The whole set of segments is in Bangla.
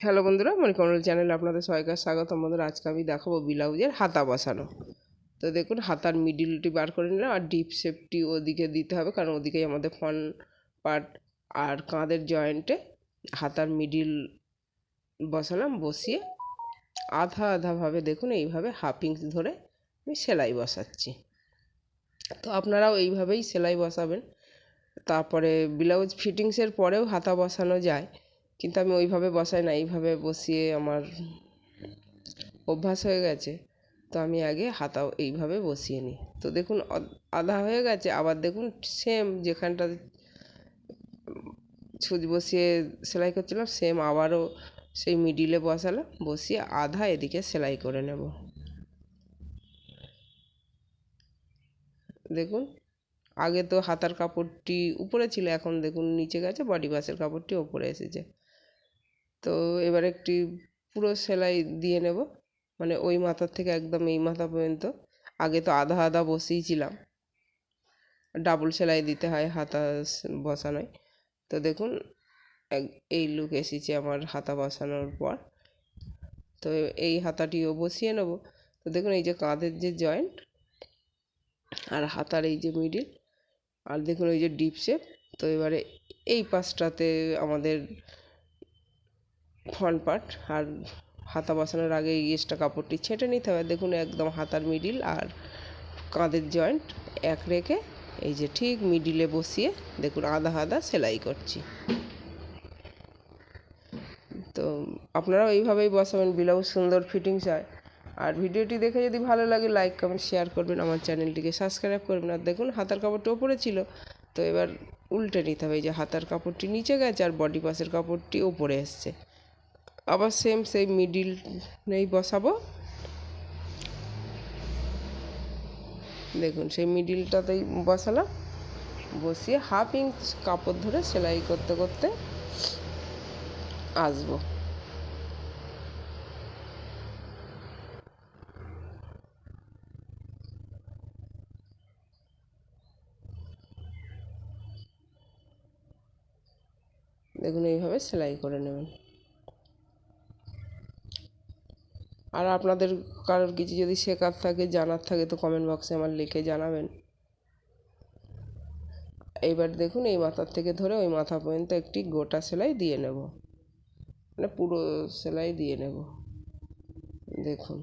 হ্যালো বন্ধুরা মণিকমল চ্যানেলে আপনাদের সবাইকে স্বাগত বন্ধুরা। আজকে আমি দেখাবো ব্লাউজের হাতা বসানো। তো দেখুন, হাতার মিডিলটি বার করে নিলাম আর ডিপ শেপটি ওদিকে দিতে হবে, কারণ ওদিকেই আমাদের ফন পার্ট আর কাঁধের জয়েন্টে হাতার মিডিল বসালাম, বসিয়ে আধা আধাভাবে দেখুন, এইভাবে হাফ ধরে আমি সেলাই বসাচ্ছি। তো আপনারাও এইভাবেই সেলাই বসাবেন। তারপরে ব্লাউজ ফিটিংসের পরেও হাতা বসানো যায়। কিন্তু আমি ওইভাবে বসাই না, এইভাবে বসিয়ে আমার অভ্যাস হয়ে গেছে। তো আমি আগে হাতাও এইভাবে বসিয়ে নিই। তো দেখুন আধা হয়ে গেছে, আবার দেখুন সেম যেখানটা ছুঁচ বসিয়ে সেলাই করছিলাম সেম আবারও সেই মিডিলে বসালাম, বসিয়ে আধা এদিকে সেলাই করে নেব। দেখুন, আগে তো হাতার কাপড়টি উপরে ছিল, এখন দেখুন নিচে গেছে বডি বাসের কাপড়টি ওপরে এসেছে। তো এবার একটি পুরো সেলাই দিয়ে নেব। মানে ওই মাথার থেকে একদম এই মাথা পর্যন্ত। আগে তো আধা আধা বসিয়েছিলাম। ডাবল সেলাই দিতে হয়, হাতা বসানোয়। তো দেখুন এই লুক এসেছে আমার হাতা বসানোর পর। তো এই হাতাটিও বসিয়ে নেব। তো দেখুন, এই যে কাঁধের যে জয়েন্ট আর হাতার এই যে মিডিল আর দেখুন, ওই যে ডিপ শেপ তো এবারে এই পাশটাতে আমাদের পার্ট আর হাতা বসানোর আগে এই এক্সট্রা কাপড়টি ছেঁটে নিতে হবে। দেখুন, একদম হাতার মিডিল আর কাঁধের জয়েন্ট এক রেখে এই যে ঠিক মিডিলে বসিয়ে দেখুন, আধা আধা সেলাই করছি। তো আপনারাও এইভাবেই বসাবেন, ব্লাউজ সুন্দর ফিটিংস হয়। আর ভিডিওটি দেখে যদি ভালো লাগে লাইক কমেন্ট শেয়ার করবেন। আমার চ্যানেলটিকে সাবস্ক্রাইব করবেন। আর দেখুন, হাতার কাপড়টা ওপরে ছিল, তো এবার উল্টে নিতে হবে। এই যে হাতার কাপড়টি নিচে গেছে, আর বডি পাসের কাপড়টি ওপরে এসছে। আবার সেম সেই মিডিল নেই বসাবো। দেখুন, সেই মিডিলটাতেই বসালাম। বসিয়ে হাফ ইঞ্চ কাপড় ধরে সেলাই করতে করতে আসব। দেখুন, এইভাবে সেলাই করে নেবেন। আর আপনাদের কারোর কিছু যদি শেখার থাকে, জানার থাকে, তো কমেন্ট বক্সে আমার লিখে জানাবেন। এইবার দেখুন, এই মাথার থেকে ধরে ওই মাথা পর্যন্ত একটি গোটা সেলাই দিয়ে নেব। মানে পুরো সেলাই দিয়ে নেব। দেখুন।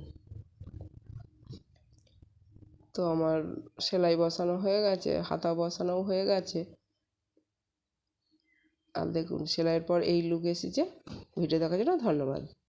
তো আমার সেলাই বসানো হয়ে গেছে, হাতা বসানোও হয়ে গেছে। আর দেখুন, সেলাইয়ের পর এই লুক এসেছে। ভিডিও দেখার জন্য ধন্যবাদ।